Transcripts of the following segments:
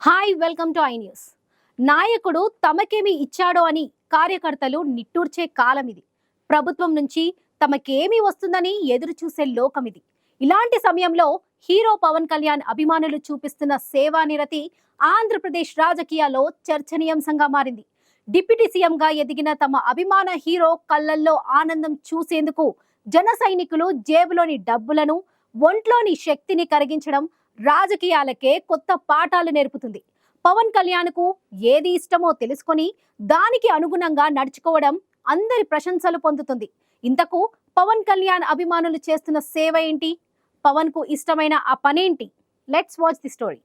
Hi welcome to I news. నాయకుడు తమకేమి ఇచ్చాడో అని కార్యకర్తలు నిట్టూర్చే కాలం ఇది. ప్రభుత్వం నుంచి తమకేమి వస్తుందని ఎదురు చూసే లోకం ఇది. ఇలాంటి సమయంలో హీరో పవన్ కళ్యాణ్ అభిమానులు చూపిస్తున్న సేవా నిరతి ఆంధ్రప్రదేశ్ రాజకీయాల్లో చర్చనీయాంశంగా మారింది. డిప్యూటీ సీఎంగా ఎదిగిన తమ అభిమాన హీరో కళ్ళల్లో ఆనందం చూసేందుకు జన సైనికులు జేబులోని డబ్బులను ఒంట్లోని శక్తిని కరిగించడం రాజకీయాలకే కొత్త పాఠాలు నేర్పుతుంది. పవన్ కళ్యాణ్కు ఏది ఇష్టమో తెలుసుకొని దానికి అనుగుణంగా నడుచుకోవడం అందరి ప్రశంసలు పొందుతుంది. ఇంతకు పవన్ కళ్యాణ్ అభిమానులు చేస్తున్న సేవ ఏంటి? పవన్కు ఇష్టమైన ఆ పనేంటి? Let's watch the story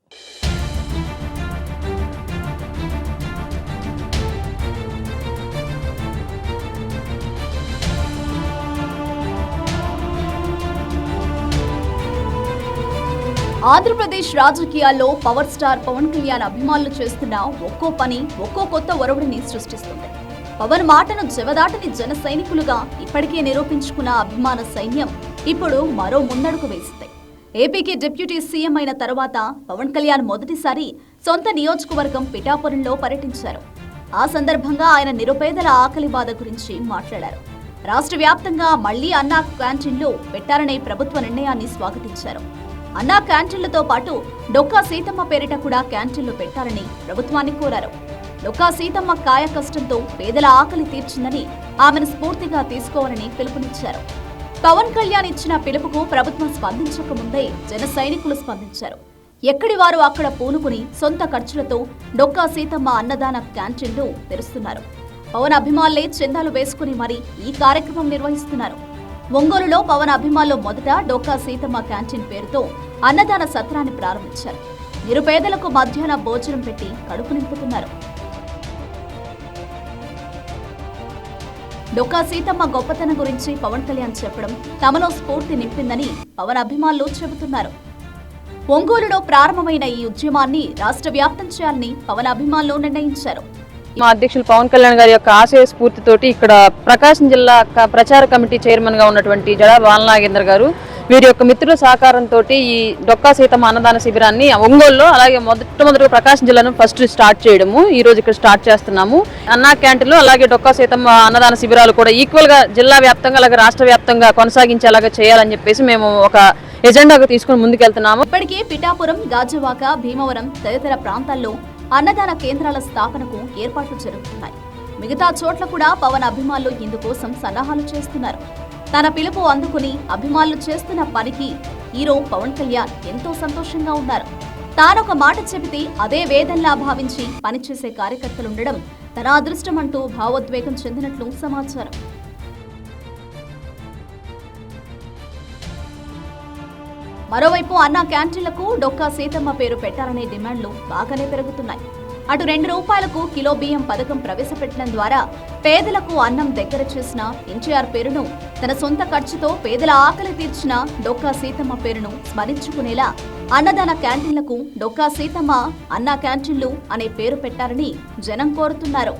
Andhra Pradesh రాజకీయాల్లో పవర్ స్టార్ పవన్ కళ్యాణ్ అభిమానులు చేస్తున్న ఒక్కో పని ఒక్కో కొత్త ఒరవడిని సృష్టిస్తుంది. పవన్ మాటను జవదాటని జన సైనికులుగా ఇప్పటికే నిరూపించుకున్న అభిమాన సైన్యం ఇప్పుడు మరో ముందడుగు వేసింది. ఏపీకి డిప్యూటీ సీఎం అయిన తర్వాత పవన్ కళ్యాణ్ మొదటిసారి సొంత నియోజకవర్గం పిఠాపురంలో పర్యటించారు. ఆ సందర్భంగా ఆయన నిరుపేదల ఆకలి బాధ గురించి మాట్లాడారు. రాష్ట్ర వ్యాప్తంగా మళ్ళీ అన్నా క్యాంటీన్లు పెట్టారనే ప్రభుత్వ నిర్ణయాన్ని స్వాగతించారు. అన్నా క్యాంటీన్లతో పాటు డొక్కా సీతమ్మ పేరిట కూడా క్యాంటీన్లు పెట్టాలని ప్రభుత్వాన్ని కోరారు. డొక్కా సీతమ్మ కాయ కష్టంతో పేదల ఆకలి తీర్చిందని ఆమెను స్ఫూర్తిగా తీసుకోవాలని పిలుపునిచ్చారు. పవన్ కళ్యాణ్ ఇచ్చిన పిలుపుకు ప్రభుత్వం స్పందించక ముందే జన సైనికులు స్పందించారు. ఎక్కడి వారు అక్కడ పూనుకుని సొంత ఖర్చులతో డొక్కా సీతమ్మ అన్నదాన క్యాంటీన్లు తెరుస్తున్నారు. పవన్ అభిమానులే చందాలు వేసుకుని మరీ ఈ కార్యక్రమం నిర్వహిస్తున్నారు. ఒంగోలులో పవన్ అభిమానులు మొదట డొక్కా సీతమ్మ క్యాంటీన్ పేరుతో అన్నదాన సత్రాన్ని ప్రారంభించారు. నిరుపేదలకు మధ్యాహ్న భోజనం పెట్టి కడుపు నింపుతున్నారు. డొక్కా సీతమ్మ గొప్పతనం గురించి పవన్ కళ్యాణ్ చెప్పడం తమలో స్ఫూర్తి నింపిందని పవన్ అభిమానులు చెబుతున్నారు. ఒంగోలులో ప్రారంభమైన ఈ ఉద్యమాన్ని రాష్ట్ర వ్యాప్తం చేయాలని పవన్ అభిమానులు నిర్ణయించారు. మా అధ్యక్షులు పవన్ కళ్యాణ్ గారి యొక్క ఆశయ స్ఫూర్తితోటి ఇక్కడ ప్రకాశం జిల్లా ప్రచార కమిటీ చైర్మన్గా ఉన్నటువంటి జడా బాలనాగేంద్ర గారు వీరి యొక్క మిత్రుల సహకారంతో ఈ డొక్కా సీతమ్మ అన్నదాన శిబిరాన్ని ఒంగోలులో అలాగే మొట్టమొదటి ప్రకాశం జిల్లాను ఫస్ట్ స్టార్ట్ చేయడము. ఈ రోజు ఇక్కడ స్టార్ట్ చేస్తున్నాము. అన్నా క్యాంటీన్లు అలాగే డొక్కా సీతమ్మ అన్నదాన శిబిరాలు కూడా ఈక్వల్గా జిల్లా వ్యాప్తంగా అలాగే రాష్ట్ర వ్యాప్తంగా కొనసాగించేలాగా చేయాలని చెప్పేసి మేము ఒక ఎజెండాగా తీసుకుని ముందుకెళ్తున్నాము. ఇప్పటికే పిఠాపురం గాజువాక భీమవరం తదితర ప్రాంతాల్లో అన్నదాన కేంద్రాల స్థాపనకు ఏర్పాట్లు జరుగుతున్నాయి. మిగతా చోట్ల కూడా పవన్ అభిమానులు ఇందుకోసం సన్నాహాలు చేస్తున్నారు. తన పిలుపు అందుకుని అభిమానులు చేస్తున్న పనికి హీరో పవన్ కళ్యాణ్ ఎంతో సంతోషంగా ఉన్నారు. తానొక మాట చెబితే అదే వేదంలా భావించి పనిచేసే కార్యకర్తలుండడం తన అదృష్టమంటూ భావోద్వేగం చెందినట్లు సమాచారం. మరోవైపు అన్నా క్యాంటీన్లకు డొక్కా సీతమ్మ పేరు పెట్టాలనే డిమాండ్లు బాగానే పెరుగుతున్నాయి. అటు రెండు రూపాయలకు కిలో బియ్యం పథకం ప్రవేశపెట్టడం ద్వారా పేదలకు అన్నం దగ్గర చేసిన ఎన్టీఆర్ పేరును తన సొంత ఖర్చుతో పేదల ఆకలి తీర్చిన డొక్కా సీతమ్మ పేరును స్మరించుకునేలా అన్నదాన క్యాంటీన్లకు డొక్కా సీతమ్మ అన్నా క్యాంటీన్లు అనే పేరు పెట్టారని జనం కోరుతున్నారు.